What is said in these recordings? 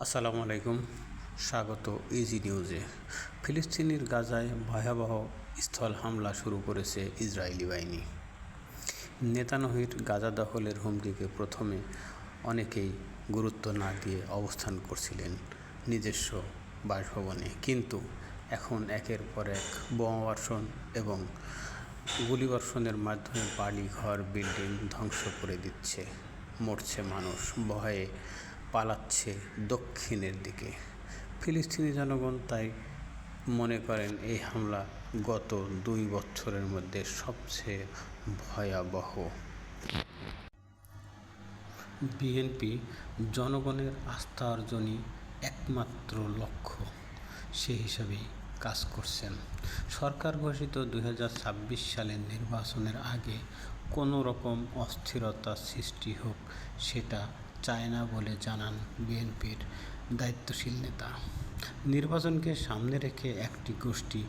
আসসালামু আলাইকুম। স্বাগত ইজি নিউজে ফিলিস্তিনির গাজায় ভয়াবহ স্থল হামলা শুরু করেছে ইসরায়েলি বাহিনী। নেতানহির গাজা দখলের হুমকিকে প্রথমে অনেকেই গুরুত্ব না দিয়ে অবস্থান করছিলেন নিজস্ব বাসভবনে। কিন্তু এখন একের পর এক বোমাবর্ষণ এবং গুলিবর্ষণের মাধ্যমে বাড়ি ঘর বিল্ডিং ধ্বংস করে দিচ্ছে। মরছে মানুষ। ভয়ে পালাচ্ছে দক্ষিণের দিকে। ফিলিস্তিনি জনগণ তাই মনে করেন এই হামলা গত দুই বছরের মধ্যে সবচেয়ে ভয়াবহ। বিএনপি জনগণের আস্থা অর্জনই একমাত্র লক্ষ্য, সে হিসাবেই কাজ করছেন। সরকার ঘোষিত দু হাজার ছাব্বিশ সালের নির্বাচনের আগে কোনো রকম অস্থিরতা সৃষ্টি হোক, সেটা চায় না বলে জানান বিএনপির দায়িত্বশীল নেতা। নির্বাচনকে সামনে রেখে একটি গোষ্ঠী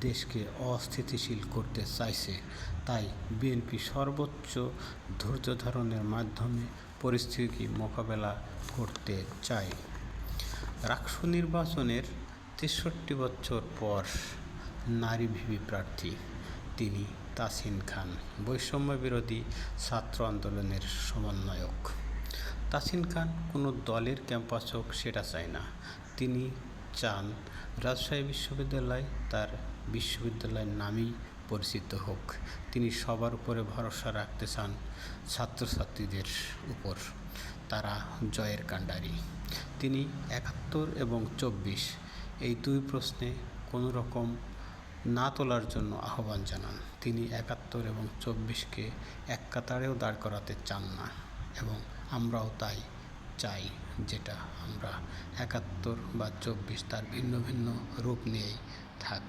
দেশকে অস্থিতিশীল করতে চাইছে। তাই বিএনপি সর্বোচ্চ ধৈর্য ধারণের মাধ্যমে পরিস্থিতি মোকাবেলা করতে চায়। রাকসু নির্বাচনের তেষট্টি বছর পর নারী ভিবি প্রার্থী তিনি তাসিন খান বৈষম্য বিরোধী ছাত্র আন্দোলনের সমন্বয়ক। তাসিন খান কোনো দলের ক্যাম্পাস হোক সেটা চায় না। তিনি চান রাজশাহী বিশ্ববিদ্যালয় তার বিশ্ববিদ্যালয়ের নামেই পরিচিত হোক। তিনি সবার উপরে ভরসা রাখতে চান ছাত্রছাত্রীদের উপর। তারা জয়ের কাণ্ডারি। তিনি একাত্তর এবং চব্বিশ এই দুই প্রশ্নে কোনো রকম না তোলার জন্য আহ্বান জানান। তিনি একাত্তর এবং চব্বিশকে এক কাতারেও দাঁড় করাতে চান না এবং আমরাও তাই চাই যেটা আমরা একাত্তর বা চব্বিশ তার ভিন্ন ভিন্ন রূপ নিয়েই থাক।